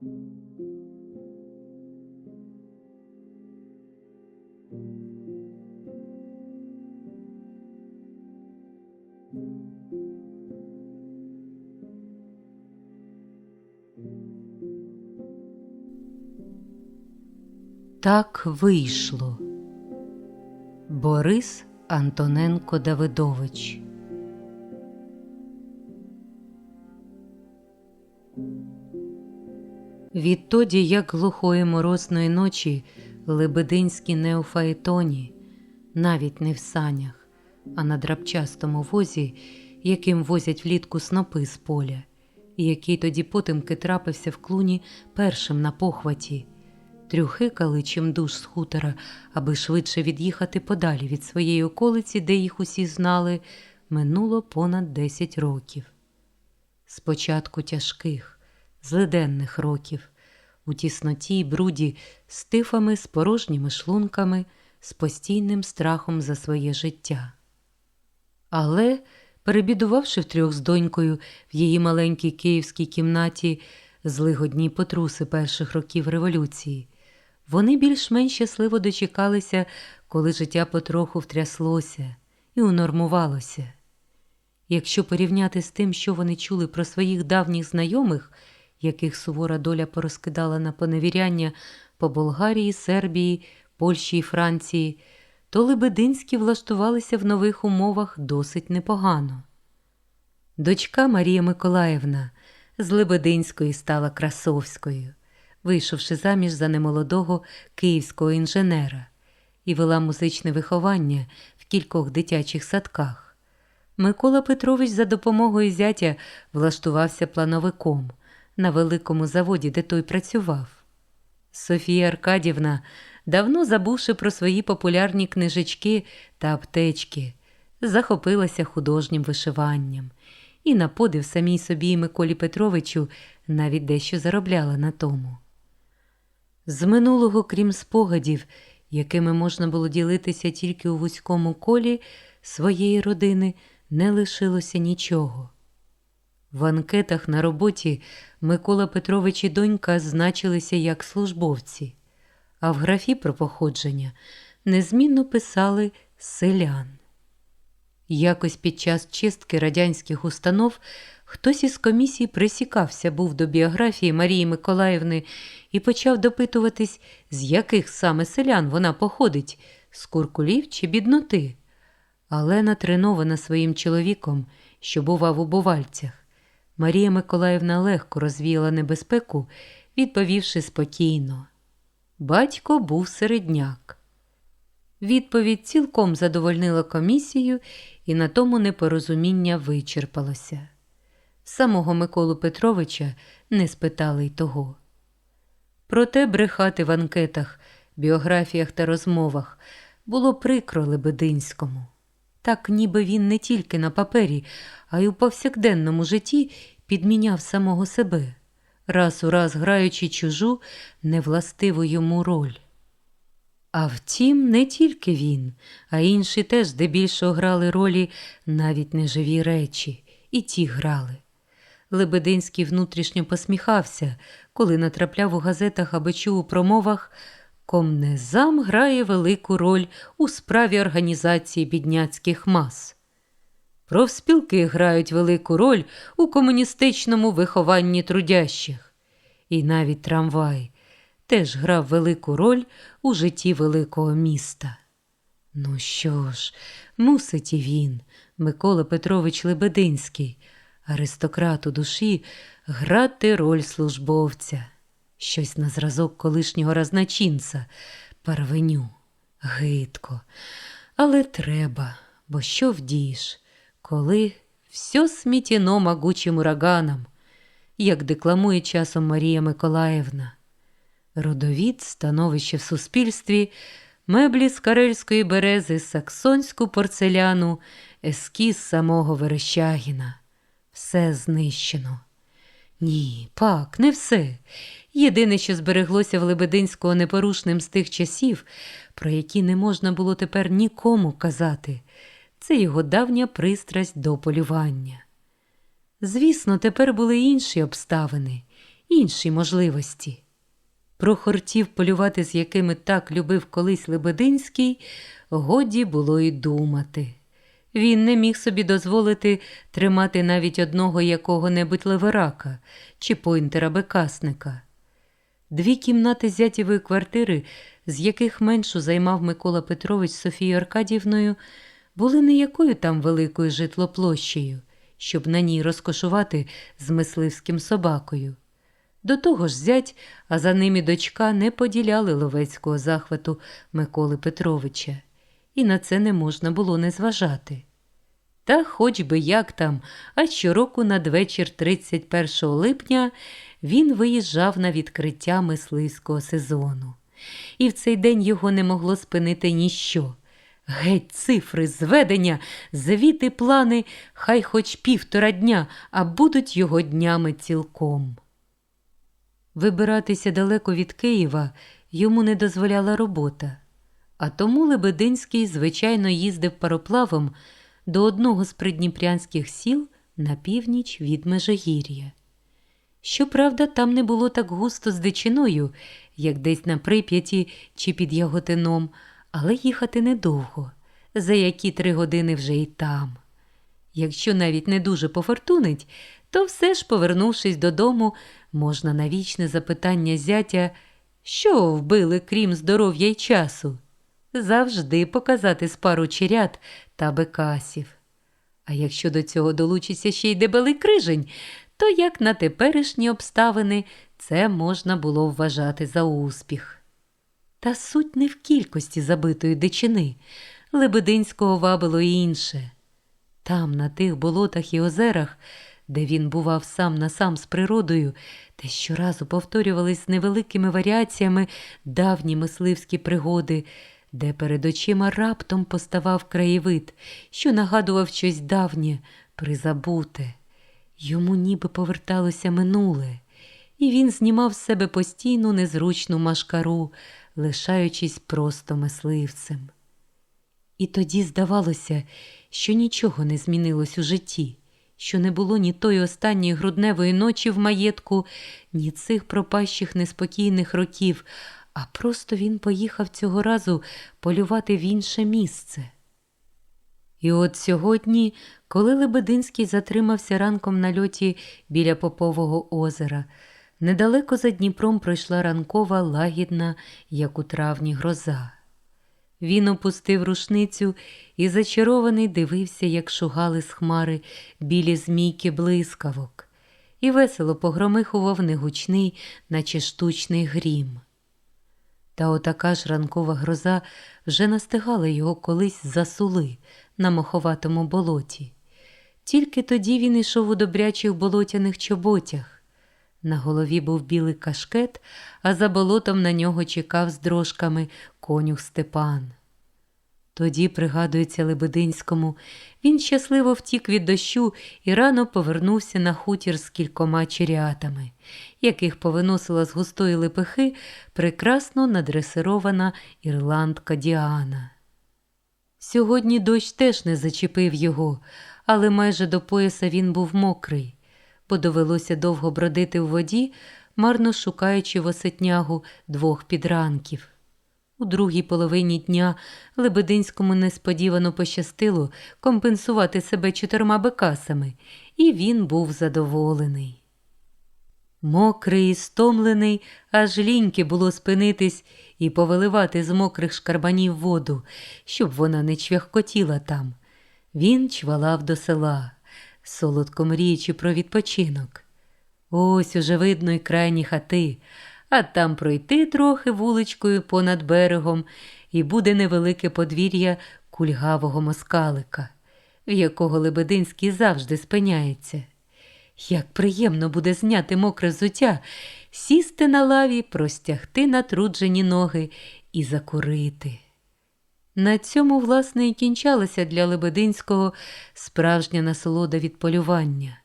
Так вийшло. Борис Антоненко Давидович. Відтоді, як глухої морозної ночі, Лебединські не у фаетоні, навіть не в санях, а на драбчастому возі, яким возять влітку снопи з поля, який тоді потемки трапився в клуні першим на похваті, трюхикали чимдуж з хутора, аби швидше від'їхати подалі від своєї околиці, де їх усі знали, минуло понад 10 років. Спочатку тяжких, злиденних років, у тісноті й бруді, з тифами, з порожніми шлунками, з постійним страхом за своє життя. Але, перебідувавши втрьох з донькою в її маленькій київській кімнаті злигодні потруси перших років революції, вони більш-менш щасливо дочекалися, коли життя потроху втряслося і унормувалося. Якщо порівняти з тим, що вони чули про своїх давніх знайомих, яких сувора доля порозкидала на поневіряння по Болгарії, Сербії, Польщі і Франції, то Лебединські влаштувалися в нових умовах досить непогано. Дочка Марія Миколаївна з Лебединської стала Красовською, вийшовши заміж за немолодого київського інженера, і вела музичне виховання в кількох дитячих садках. Микола Петрович за допомогою зятя влаштувався плановиком на великому заводі, де той працював. Софія Аркадівна, давно забувши про свої популярні книжечки та аптечки, захопилася художнім вишиванням і на подив самій собі Миколі Петровичу навіть дещо заробляла на тому. З минулого, крім спогадів, якими можна було ділитися тільки у вузькому колі своєї родини, не лишилося нічого. В анкетах на роботі Микола Петрович і донька значилися як службовці, а в графі про походження незмінно писали селян. Якось під час чистки радянських установ хтось із комісії присікався був до біографії Марії Миколаївни і почав допитуватись, з яких саме селян вона походить, з куркулів чи бідноти. Але натренована своїм чоловіком, що бував у бувальцях, Марія Миколаївна легко розвіяла небезпеку, відповівши спокійно. Батько був середняк. Відповідь цілком задовольнила комісію, і на тому непорозуміння вичерпалося. Самого Миколу Петровича не спитали й того. Проте брехати в анкетах, біографіях та розмовах було прикро Лебединському. Так ніби він не тільки на папері, а й у повсякденному житті підміняв самого себе, раз у раз граючи чужу невластиву йому роль. А втім, не тільки він, а інші теж здебільшого грали ролі навіть неживі речі, і ті грали. Лебединський внутрішньо посміхався, коли натрапляв у газетах або чув у промовах Комнезам грає велику роль у справі організації бідняцьких мас. Профспілки грають велику роль у комуністичному вихованні трудящих. І навіть трамвай теж грав велику роль у житті великого міста. Ну що ж, мусить і він, Микола Петрович Лебединський, аристократ у душі, грати роль службовця, щось на зразок колишнього разначинця, парвеню, гидко. Але треба, бо що вдієш, коли все смітіно могучим ураганом, як декламує часом Марія Миколаївна. Родовід, становище в суспільстві, меблі з карельської берези, саксонську порцеляну, ескіз самого Верещагіна. Все знищено. Ні, пак, не все. Єдине, що збереглося в Лебединського непорушним з тих часів, про які не можна було тепер нікому казати, це його давня пристрасть до полювання. Звісно, тепер були інші обставини, інші можливості. Про хортів полювати, з якими так любив колись Лебединський, годі було й думати. Він не міг собі дозволити тримати навіть одного якого-небудь леверака чи пойнтера бекасника. Дві кімнати зятєвої квартири, з яких меншу займав Микола Петрович з Софією Аркадівною, були не якою там великою житлоплощею, щоб на ній розкошувати з мисливським собакою. До того ж зять, а за ними дочка не поділяли ловецького захвату Миколи Петровича, і на це не можна було не зважати. Та хоч би як там, а щороку надвечір 31 липня він виїжджав на відкриття мисливського сезону. І в цей день його не могло спинити ніщо. Геть, цифри, зведення, звіти, плани, хай хоч півтора дня, а будуть його днями цілком. Вибиратися далеко від Києва йому не дозволяла робота, а тому Лебединський, звичайно, їздив пароплавом до одного з придніпрянських сіл на північ від Межигір'я. Щоправда, там не було так густо з дичиною, як десь на прип'яті чи під Яготином, але їхати недовго, за які три години вже й там. Якщо навіть не дуже пофортунить, то все ж, повернувшись додому, можна на вічне запитання зятя, що вбили, крім здоров'я й часу, завжди показати з пару черят та бекасів. А якщо до цього долучиться ще й дебелий крижень, то як на теперішні обставини це можна було вважати за успіх. Та суть не в кількості забитої дичини, Лебединського вабило і інше. Там, на тих болотах і озерах, де він бував сам на сам з природою, де щоразу повторювались невеликими варіаціями давні мисливські пригоди, де перед очима раптом поставав краєвид, що нагадував щось давнє, призабуте. Йому ніби поверталося минуле, і він знімав з себе постійну незручну машкару, лишаючись просто мисливцем. І тоді здавалося, що нічого не змінилось у житті, що не було ні тої останньої грудневої ночі в маєтку, ні цих пропащих неспокійних років, а просто він поїхав цього разу полювати в інше місце. І от сьогодні, коли Лебединський затримався ранком на льоті біля Попового озера, недалеко за Дніпром пройшла ранкова лагідна, як у травні, гроза. Він опустив рушницю і зачарований дивився, як шугали з хмари білі змійки блискавок, і весело погромихував негучний, наче штучний грім. Та отака ж ранкова гроза вже настигала його колись засули на моховатому болоті. Тільки тоді він йшов у добрячих болотяних чоботях. На голові був білий кашкет, а за болотом на нього чекав з дрожками конюх Степан. Тоді, пригадується Лебединському, він щасливо втік від дощу і рано повернувся на хутір з кількома черятами, яких повиносила з густої лепехи прекрасно надресирована ірландка Діана. Сьогодні дощ теж не зачепив його, але майже до пояса він був мокрий, бо довелося довго бродити в воді, марно шукаючи в осетнягу двох підранків. У другій половині дня Лебединському несподівано пощастило компенсувати себе чотирма бекасами, і він був задоволений. Мокрий і стомлений, аж ліньки було спинитись і повиливати з мокрих шкарбанів воду, щоб вона не чвяхкотіла там. Він чвалав до села, солодко мріючи про відпочинок. Ось уже видно й крайні хати, а там пройти трохи вуличкою понад берегом, і буде невелике подвір'я кульгавого москалика, в якого Лебединський завжди спиняється. Як приємно буде зняти мокре взуття, сісти на лаві, простягти натруджені ноги і закурити. На цьому, власне, і кінчалася для Лебединського справжня насолода від полювання,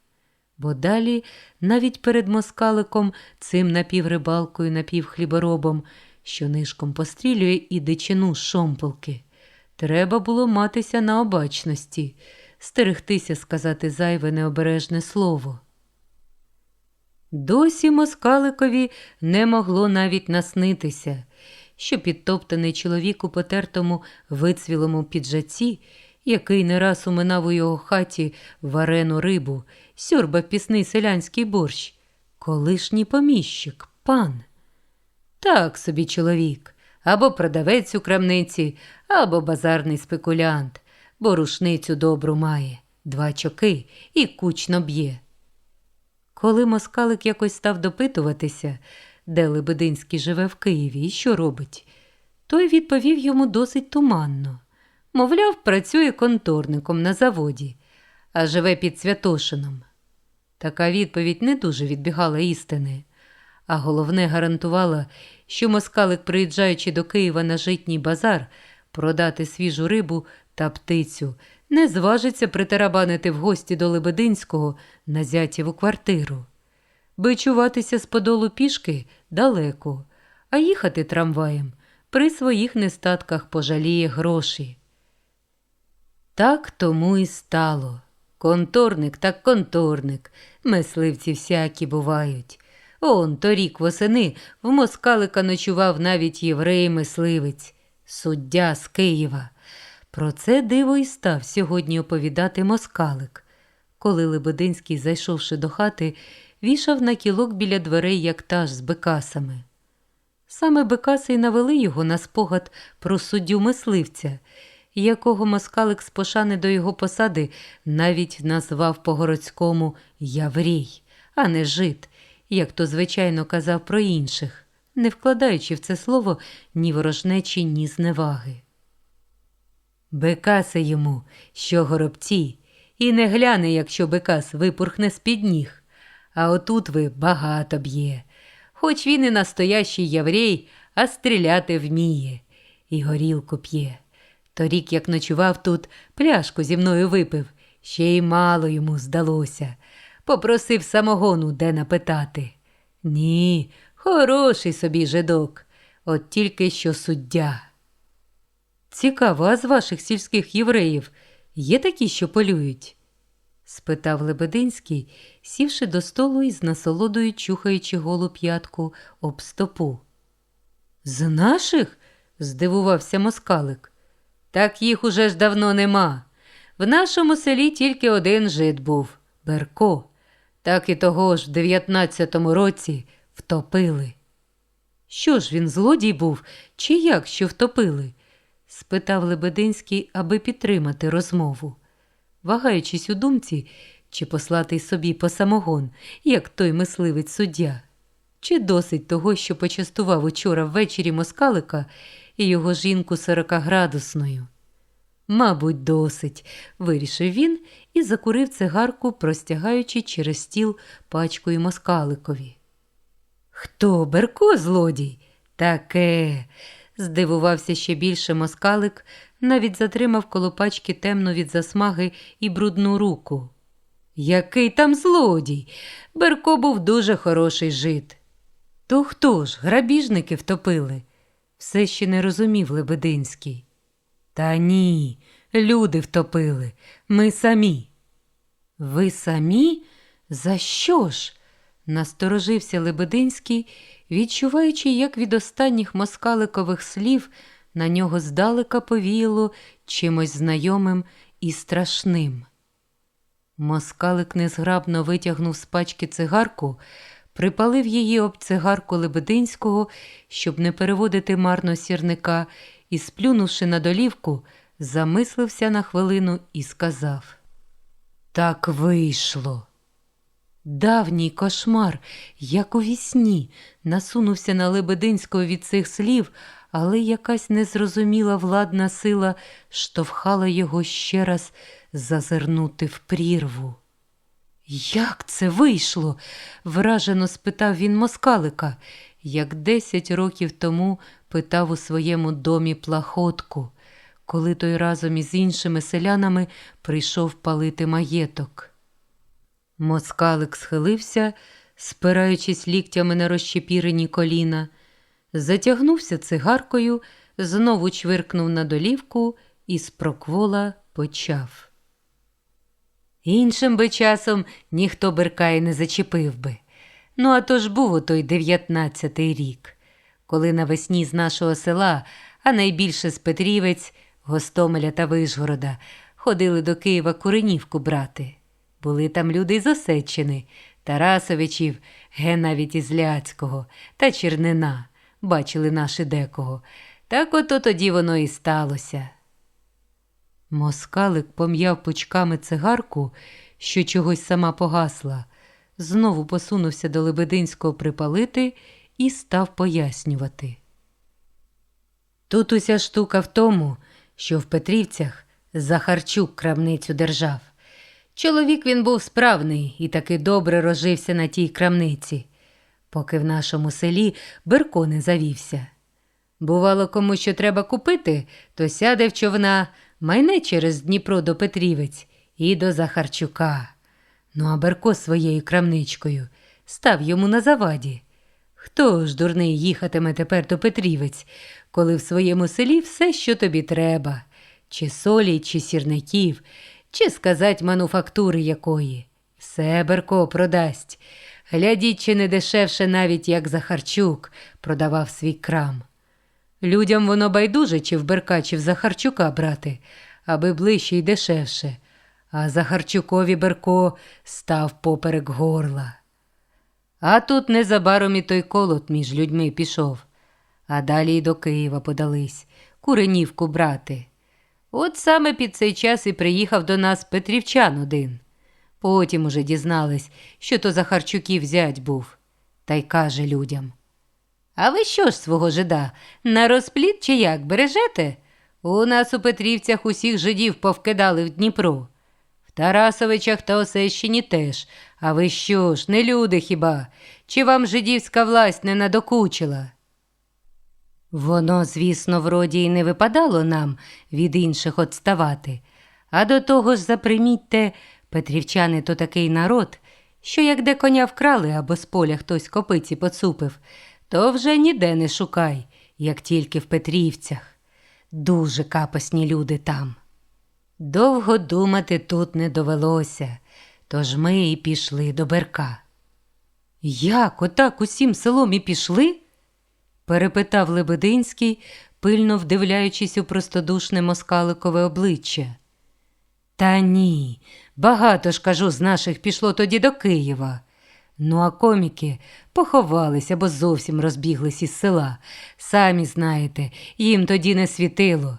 бо далі, навіть перед москаликом, цим напіврибалкою, напівхліборобом, що нишком пострілює і дичину з шомполки, треба було матися на обачності, стерегтися сказати зайве необережне слово. Досі москаликові не могло навіть наснитися, що підтоптаний чоловік у потертому вицвілому піджаці, який не раз уминав у його хаті варену рибу, сьорбав пісний селянський борщ, колишній поміщик, пан. Так собі чоловік, або продавець у крамниці, або базарний спекулянт, бо рушницю добру має, два чоки і кучно б'є. Коли москалик якось став допитуватися, де Лебединський живе в Києві і що робить, той відповів йому досить туманно. Мовляв, працює конторником на заводі, а живе під Святошином. Така відповідь не дуже відбігала істини, а головне гарантувала, що москалик, приїжджаючи до Києва на житній базар, продати свіжу рибу та птицю, не зважиться притарабанити в гості до Лебединського на зятєву квартиру. Бичуватися з подолу пішки далеко, а їхати трамваєм при своїх нестатках пожаліє гроші. Так тому і стало. Конторник так конторник, мисливці всякі бувають. Он торік восени в москалика ночував навіть єврей-мисливець, суддя з Києва. Про це диво і став сьогодні оповідати москалик, коли Лебединський, зайшовши до хати, вішав на кілок біля дверей яктаж з бекасами. Саме бекаси й навели його на спогад про суддю мисливця, якого москалик з пошани до його посади навіть назвав по-городському Яврій, а не жид, як то звичайно казав про інших, не вкладаючи в це слово ні ворожнечі, ні зневаги. Бекаси йому, що горобці, і не гляне, якщо бекас випурхне з-під ніг. А отут ви багато б'є. Хоч він і настоящий єврей, а стріляти вміє, і горілку п'є. Торік, як ночував тут, пляшку зі мною випив, ще й мало йому здалося. Попросив самогону де напитати. Ні, хороший собі жидок, от тільки що суддя. Цікаво, а з ваших сільських євреїв є такі, що полюють? спитав Лебединський, сівши до столу і з насолодою чухаючи голу п'ятку об стопу. З наших? здивувався москалик. Так їх уже ж давно нема. В нашому селі тільки один жид був Берко. Так і того ж в дев'ятнадцятому році втопили. Що ж він злодій був, чи як що втопили? спитав Лебединський, аби підтримати розмову, вагаючись у думці, чи послати собі по самогон, як той мисливець суддя, чи досить того, що почастував учора ввечері москалика і його жінку сорокаградусною. Мабуть, досить, вирішив він і закурив цигарку, простягаючи через стіл пачкою москаликові. Хто Берко злодій? Таке. Здивувався ще більше москалик, навіть затримав коло пачки темну від засмаги і брудну руку. Який там злодій? Берко був дуже хороший жит. То хто ж, грабіжники втопили? Все ще не розумів Лебединський. Та ні, люди втопили, ми самі. Ви самі? За що ж? Насторожився Лебединський, відчуваючи, як від останніх москаликових слів на нього здалека повіяло чимось знайомим і страшним. Москалик незграбно витягнув з пачки цигарку, припалив її об цигарку Лебединського, щоб не переводити марно сірника, і, сплюнувши на долівку, замислився на хвилину і сказав: Так вийшло. Давній кошмар, як у вісні, насунувся на Лебединського від цих слів, але якась незрозуміла владна сила штовхала його ще раз зазирнути в прірву. Як це вийшло? вражено спитав він москалика, як десять років тому питав у своєму домі плахотку, коли той разом із іншими селянами прийшов палити маєток. Москалик схилився, спираючись ліктями на розчепірені коліна, затягнувся цигаркою, знову чвиркнув на долівку і з проквола почав. Іншим би часом ніхто беркає не зачепив би. Ну, а то ж був отой дев'ятнадцятий рік, коли навесні з нашого села, а найбільше з Петрівець, Гостомеля та Вишгорода, ходили до Києва Куренівку брати. Були там люди з Осеччини, Тарасовичів, ге навіть із Ляцького та Чернина. Бачили наші декого. Так ото тоді воно і сталося. Москалик пом'яв пучками цигарку, що чогось сама погасла, знову посунувся до Лебединського припалити і став пояснювати. Тут уся штука в тому, що в Петрівцях Захарчук крамницю держав. Чоловік він був справний і таки добре розжився на тій крамниці, поки в нашому селі Берко не завівся. Бувало, кому що треба купити, то сяде в човна, майне через Дніпро до Петрівець і до Захарчука. Ну а Берко своєю крамничкою став йому на заваді. Хто ж, дурний, їхатиме тепер до Петрівець, коли в своєму селі все, що тобі треба, чи солі, чи сірників, чи сказать мануфактури якої. Все Берко продасть. Глядіть, чи не дешевше навіть як Захарчук продавав свій крам. Людям воно байдуже, чи в Берка, чи в Захарчука брати, аби ближче й дешевше. А Захарчукові Берко став поперек горла. А тут незабаром і той колот між людьми пішов, а далі й до Києва подались, куренівку брати. От саме під цей час і приїхав до нас Петрівчан один. Потім уже дізнались, що то Захарчуків зять був, та й каже людям. А ви що ж свого жида, на розпліт чи як бережете? У нас у Петрівцях усіх жидів повкидали в Дніпро. В Тарасовичах та Осещині теж. А ви що ж, не люди хіба? Чи вам жидівська власть не надокучила? Воно, звісно, вроді й не випадало нам від інших отставати. А до того ж, запримітьте, петрівчани то такий народ, що як де коня вкрали або з поля хтось копиці поцупив, то вже ніде не шукай, як тільки в Петрівцях. Дуже капосні люди там. Довго думати тут не довелося, тож ми і пішли до Берка. Як отак усім селом і пішли? перепитав Лебединський, пильно вдивляючись у простодушне москаликове обличчя. Та ні, багато ж кажу, з наших пішло тоді до Києва. Ну, а коміки поховалися, бо зовсім розбіглись із села. Самі знаєте, їм тоді не світило.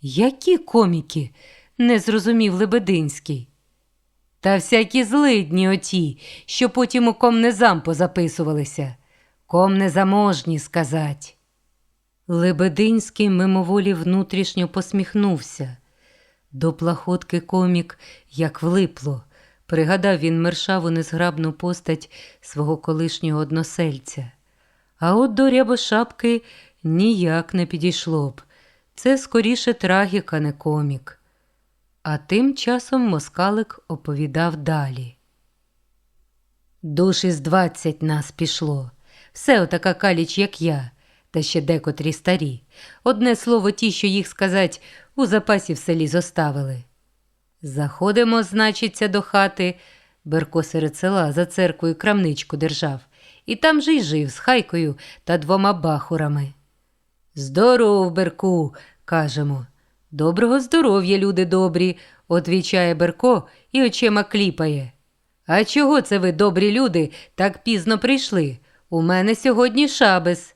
Які коміки? не зрозумів Лебединський. Та всякі злидні оті, що потім у комнезам позаписувалися. Комнезаможні сказать. Лебединський мимоволі внутрішньо посміхнувся. До плахотки комік як влипло. Пригадав він мершаву незграбну постать свого колишнього односельця. А от до рябошапки ніяк не підійшло б. Це скоріше трагіка, не комік. А тим часом москалик оповідав далі. Душ із двадцять нас пішло. Все отака каліч, як я, та ще декотрі старі. Одне слово, ті, що їх сказать, у запасі в селі зоставили. Заходимо, значиться, до хати. Берко серед села за церквою крамничку держав, і там же й жив з хайкою та двома бахурами. Здоров, Берку, кажемо. Доброго здоров'я, люди добрі, одвічає Берко і очима кліпає. А чого це ви, добрі люди, так пізно прийшли? У мене сьогодні шабес.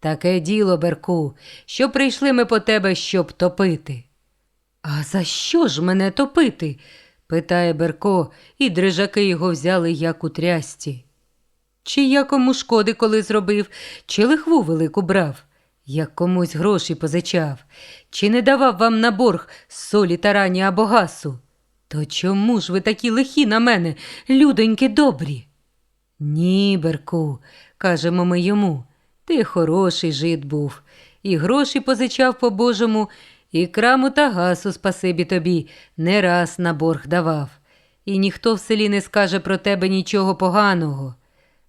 Таке діло, Берку, що прийшли ми по тебе, щоб топити. А за що ж мене топити? питає Берко, і дрижаки його взяли як у трясті. Чи я кому шкоди коли зробив, чи лихву велику брав, як комусь гроші позичав, чи не давав вам на борг солі тарані або гасу? То чому ж ви такі лихі на мене, людоньки добрі? Ні, Берку, кажемо ми йому, ти хороший жид був, і гроші позичав по Божому, і краму та гасу, спасибі тобі, не раз на борг давав, і ніхто в селі не скаже про тебе нічого поганого.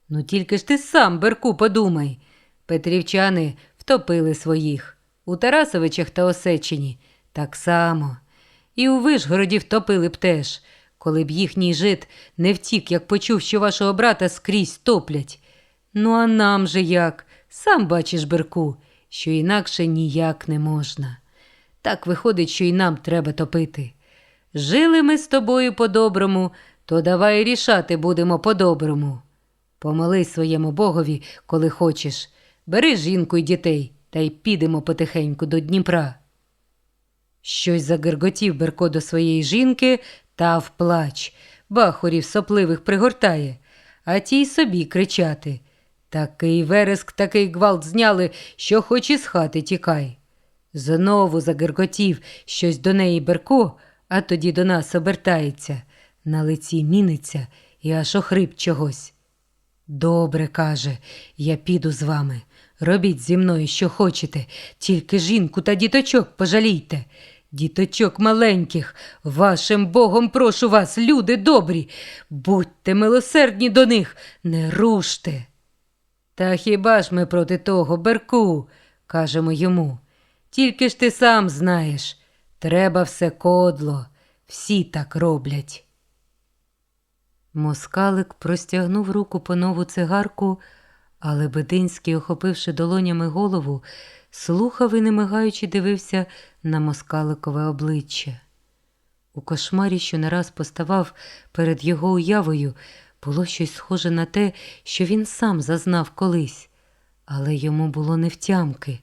Ну тільки ж ти сам, Берку, подумай. Петрівчани втопили своїх, у Тарасовичах та Осечині так само. І у Вишгороді втопили б теж, коли б їхній жит не втік, як почув, що вашого брата скрізь топлять. Ну, а нам же як? Сам бачиш, Берку, що інакше ніяк не можна. Так виходить, що і нам треба топити. Жили ми з тобою по-доброму, то давай рішати будемо по-доброму. Помолись своєму богові, коли хочеш. Бери жінку й дітей, та й підемо потихеньку до Дніпра. Щось загерготів Берко до своєї жінки та вплач. Бахурів сопливих пригортає, а ті й собі кричати. Такий вереск, такий гвалт зняли, що хоч із хати тікай. Знову загерготів щось до неї Берко, а тоді до нас обертається. На лиці міниться і аж охрип чогось. Добре, каже, я піду з вами. Робіть зі мною, що хочете, тільки жінку та діточок пожалійте. Діточок маленьких, вашим Богом прошу вас, люди добрі, будьте милосердні до них, не руште. Та хіба ж ми проти того, Берку, кажемо йому. Тільки ж ти сам знаєш, треба все кодло, всі так роблять. Москалик простягнув руку по нову цигарку, але Бединський, охопивши долонями голову, слухав і не мигаючи дивився на москаликове обличчя. У кошмарі, що не раз поставав перед його уявою, було щось схоже на те, що він сам зазнав колись, але йому було невтямки.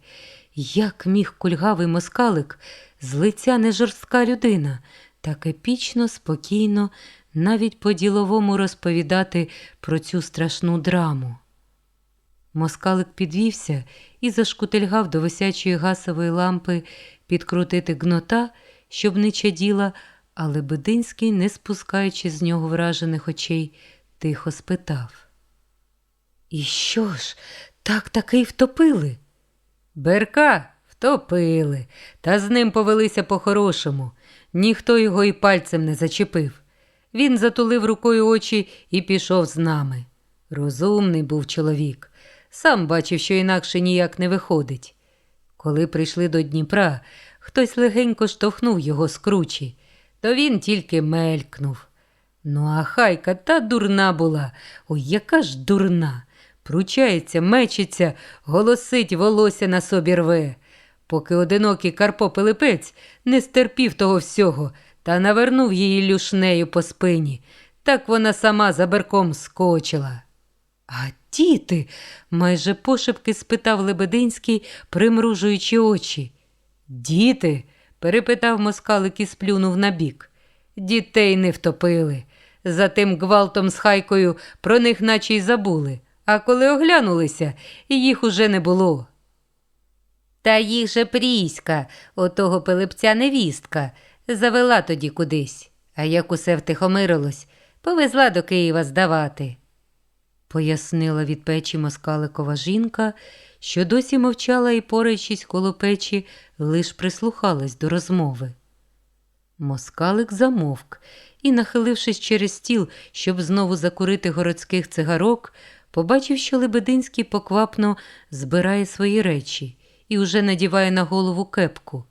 Як міг кульгавий москалик, з лиця не жорстка людина, так епічно, спокійно, навіть по-діловому розповідати про цю страшну драму. Москалик підвівся і зашкутильгав до висячої гасової лампи підкрутити гнота, щоб не чаділа, але Бединський, не спускаючи з нього вражених очей, тихо спитав. І що ж, так таки й втопили? Берка втопили, та з ним повелися по-хорошому. Ніхто його і пальцем не зачепив. Він затулив рукою очі і пішов з нами. Розумний був чоловік. Сам бачив, що інакше ніяк не виходить. Коли прийшли до Дніпра, хтось легенько штовхнув його з кручі, то він тільки мелькнув. Ну, а хайка та дурна була, ой, яка ж дурна. Пручається, мечеться, голосить, волосся на собі рве. Поки одинокий Карпо Пилипець не стерпів того всього та навернув її люшнею по спині, так вона сама за берком скочила. А діти? майже пошепки спитав Лебединський, примружуючи очі. Діти? перепитав москалик і сплюнув набік. Дітей не втопили. За тим гвалтом з хайкою про них наче й забули, а коли оглянулися, їх уже не було. Та їх же пріська, отого пилипця невістка, завела тоді кудись, а як усе втихомирилось, повезла до Києва здавати. Пояснила від печі москаликова жінка, що досі мовчала і, пораючись коло печі, лиш прислухалась до розмови. Москалик замовк і, нахилившись через стіл, щоб знову закурити городських цигарок, побачив, що Лебединський поквапно збирає свої речі і уже надіває на голову кепку.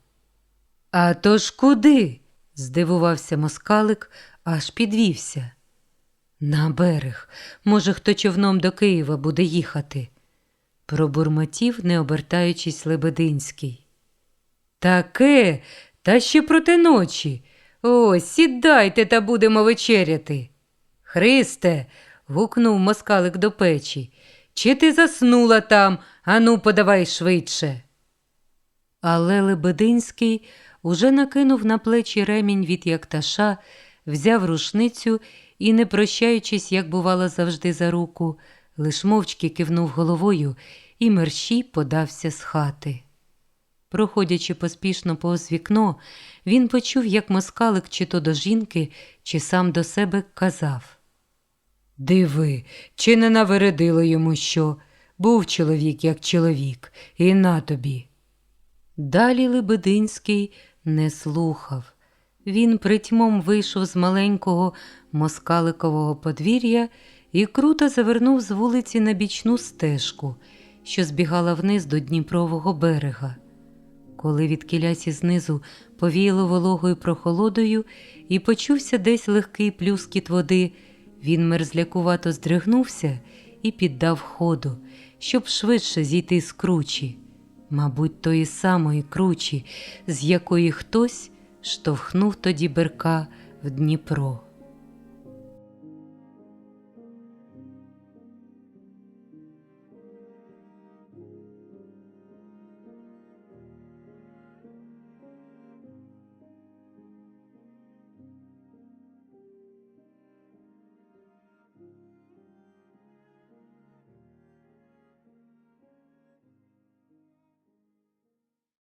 А то ж куди? здивувався москалик, аж підвівся. На берег, може, хто човном до Києва буде їхати, пробурмотів, не обертаючись Лебединський. Таке, та ще проти ночі. О, сідайте та будемо вечеряти. Христе. Гукнув москалик до печі. Чи ти заснула там? Ану, подавай швидше. Але Лебединський уже накинув на плечі ремінь від якташа, взяв рушницю і, не прощаючись, як бувало завжди за руку, лиш мовчки кивнув головою і мерщій подався з хати. Проходячи поспішно повз вікно, він почув, як москалик чи то до жінки, чи сам до себе казав. Диви, чи не навередило йому що? Був чоловік, як чоловік, і на тобі. Далі Лебединський не слухав. Він притьмом вийшов з маленького москаликового подвір'я і круто завернув з вулиці на бічну стежку, що збігала вниз до Дніпрового берега. Коли від кілясі знизу повіяло вологою прохолодою і почувся десь легкий плюскіт води, він мерзлякувато здригнувся і піддав ходу, щоб швидше зійти з кручі, мабуть, тої самої кручі, з якої хтось штовхнув тоді Берка в Дніпро.